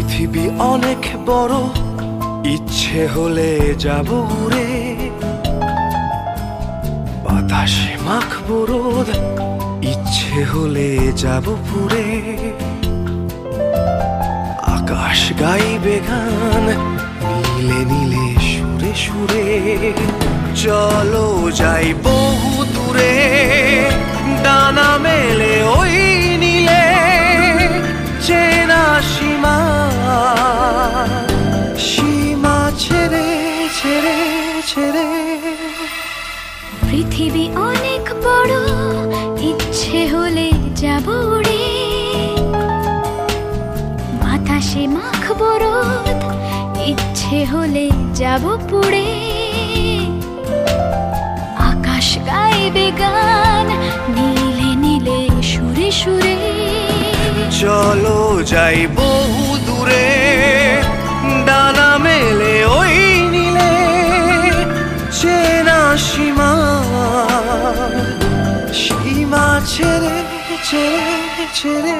পৃথিবী অনেক বড়, ইচ্ছে হলে যাব উড়ে বাতাসে মাখবো রোদ, ইচ্ছে হলে যাব পুরে। আকাশ গাইবে গান, নীলে নীলে সুরে সুরে। চলো যাই ছেড়ে। পৃথিবী অনেক বড় ইচ্ছে হলে যাব উড়ে বাতাসে মাখবো রোদ ইচ্ছে হলে যাব পুড়ে। আকাশ গাইবে গান নীলে নীলে সুরে সুরে। চলো যাই বহু দূরে। সীমা ছেড়ে ছেড়ে ছেড়ে